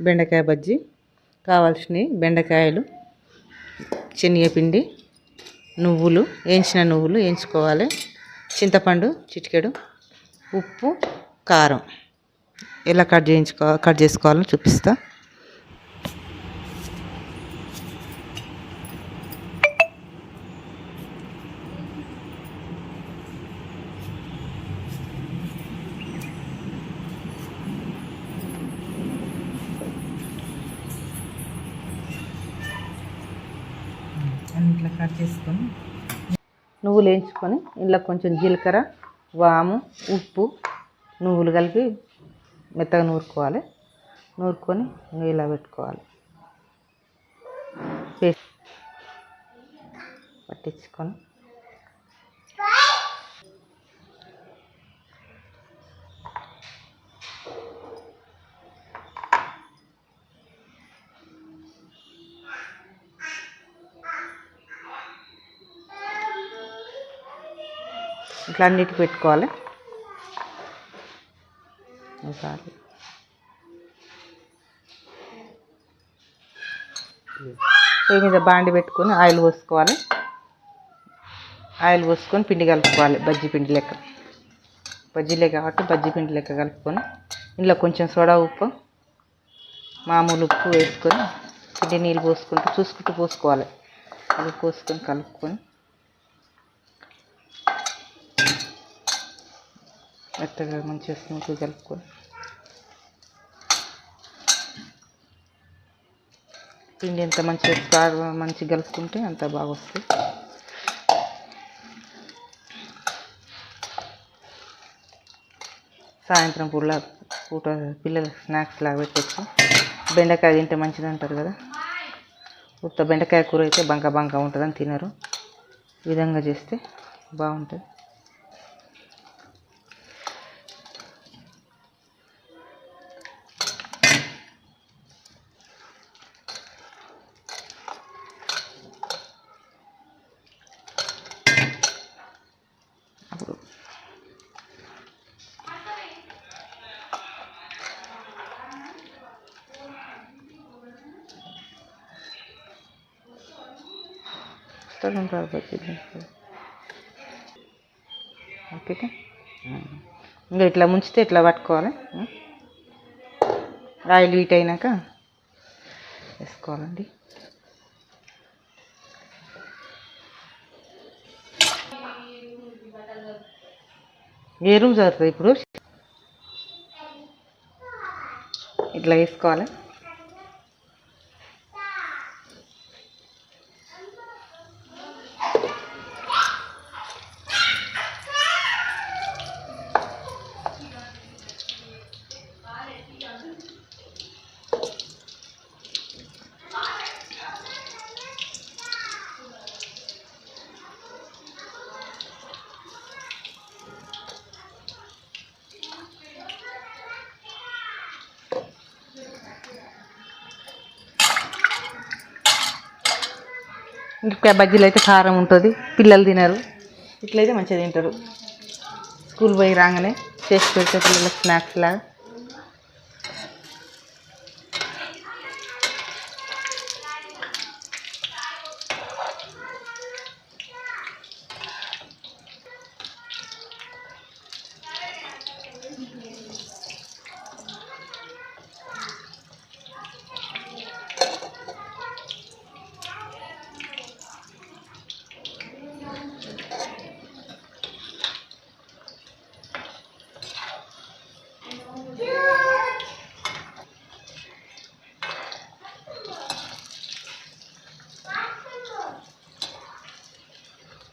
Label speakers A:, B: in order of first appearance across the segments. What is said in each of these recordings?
A: బెండకాయ బజ్జీ కావాల్సినవి బెండకాయలు శనగపిండి నువ్వులు వేయించిన నువ్వులు వేయించుకోవాలి. చింతపండు చిటికెడు ఉప్పు కారం. ఎలా కట్ చేయించుకో కట్ చేసుకోవాలో చూపిస్తా. వేయించేసుకొని నువ్వులు వేయించుకొని ఇందులో కొంచెం జీలకర్ర వాము ఉప్పు నువ్వులు కలిపి మెత్తగా నూరుకోవాలి. నూరుకొని నువ్వు ఇలా పెట్టుకోవాలి. పేస్ట్ పట్టించుకొని ఇట్లా అన్నిటికి పెట్టుకోవాలి. ఒకసారి. పొయ్యి మీద బాండి పెట్టుకొని ఆయిల్ పోసుకోవాలి. ఆయిల్ పోసుకొని పిండి కలుపుకోవాలి బజ్జీ పిండి లెక్క. బజ్జీలే కాబట్టి బజ్జీ పిండి లెక్క కలుపుకొని ఇందులో కొంచెం సోడా ఉప్పు మామూలు ఉప్పు వేసుకొని పిండి నీళ్ళు పోసుకుంటూ చూసుకుంటూ పోసుకోవాలి. అది పోసుకొని కలుపుకొని మెత్తగా మంచిగా స్మూత్గా కలుపుకొని. పిండి ఎంత మంచిగా మంచిగా కలుపుకుంటే అంత బాగా వస్తుంది సాయంత్రం పూట పూట పిల్లలకు స్నాక్స్ లాగా పెట్టచ్చు. బెండకాయ తింటే మంచిది అంటారు కదా. ఉత్త బెండకాయ కూర అయితే బంక బంక ఉంటుందని తినరు. విధంగా చేస్తే బాగుంటుంది. స్థలం రాబోతుంది ఓకే ఇంకా ఇట్లా ముంచితే ఇట్లా పట్టుకోవాలి. ఆయిల్ హీట్ అయినాక వేసుకోవాలండి. ఏ రూమ్ చదువుతుంది ఇప్పుడు? ఇట్లా వేసుకోవాలి. ఇంకా బజ్జీలు అయితే కారం ఉంటుంది. పిల్లలు తినరు. ఇట్లయితే మంచిగా తింటారు. స్కూల్ పోయి రాగానే చేసి పెడితే పిల్లలకు స్నాక్స్ లాగా.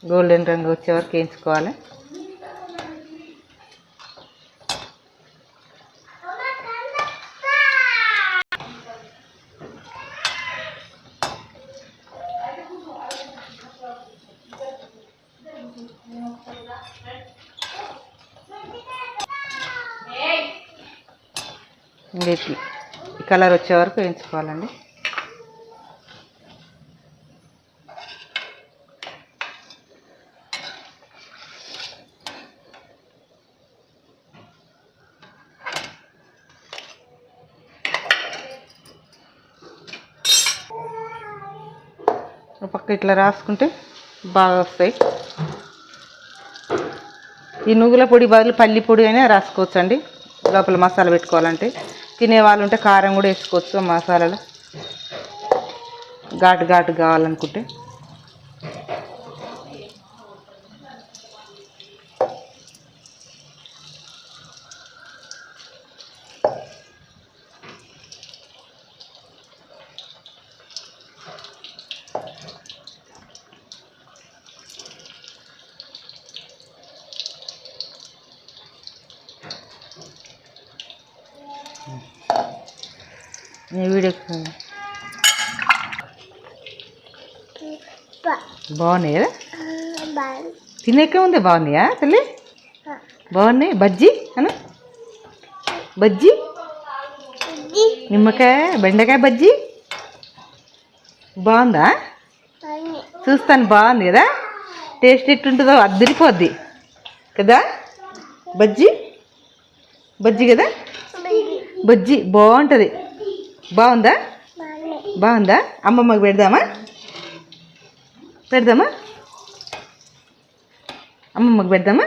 A: గోల్డెన్ రంగు వచ్చే వరకు వేయించుకోవాలి. కలర్ వచ్చే వరకు వేయించుకోవాలండి. ఇట్లా రాసుకుంటే బాగా వస్తాయి. ఈ నువ్వుల పొడి బదులు పల్లి పొడి అయినా రాసుకోవచ్చు అండి లోపల మసాలా పెట్టుకోవాలంటే. తినే వాళ్ళు ఉంటే కారం కూడా వేసుకోవచ్చు మసాలాలో. ఘాటు ఘాటు కావాలనుకుంటే. వీడియో బాగున్నాయి? కదా తినేకే ఉంది బాగున్నాయా తల్లి బాగున్నాయి? బజ్జీ? అను? బజ్జీ? నిమ్మకాయ బెండకాయ బజ్జీ? బాగుందా? చూస్తాను బాగుంది కదా? టేస్ట్ ఎట్టుంటుందో అద్దరిపోద్ది. కదా? బజ్జీ? బజ్జీ కదా? బజ్జీ బాగుంటుంది. బాగుందా? బాగుందా? అమ్మమ్మకి పెడదామా? పెడదామా? అమ్మమ్మకి పెడదామా?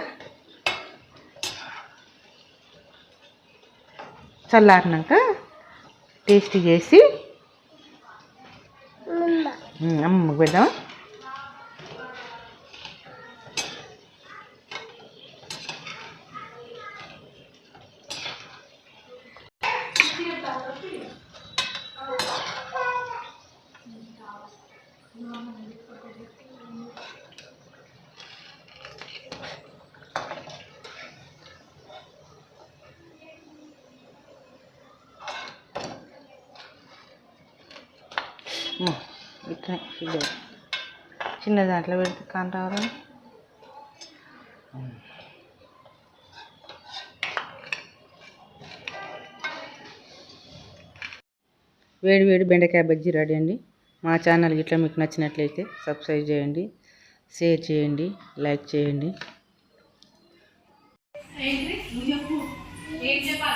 A: చల్లారినాక టేస్ట్ చేసి అమ్మమ్మకి పెడదామా? ఇట్లనే చిన్న చిన్న దాంట్లో పెడితే కాని రావాలి వేడి వేడి బెండకాయ బజ్జీ రెడీ అండి. మా ఛానల్ ఇట్లా మీకు నచ్చినట్లయితే సబ్స్క్రైబ్ చేయండి షేర్ చేయండి లైక్ చేయండి.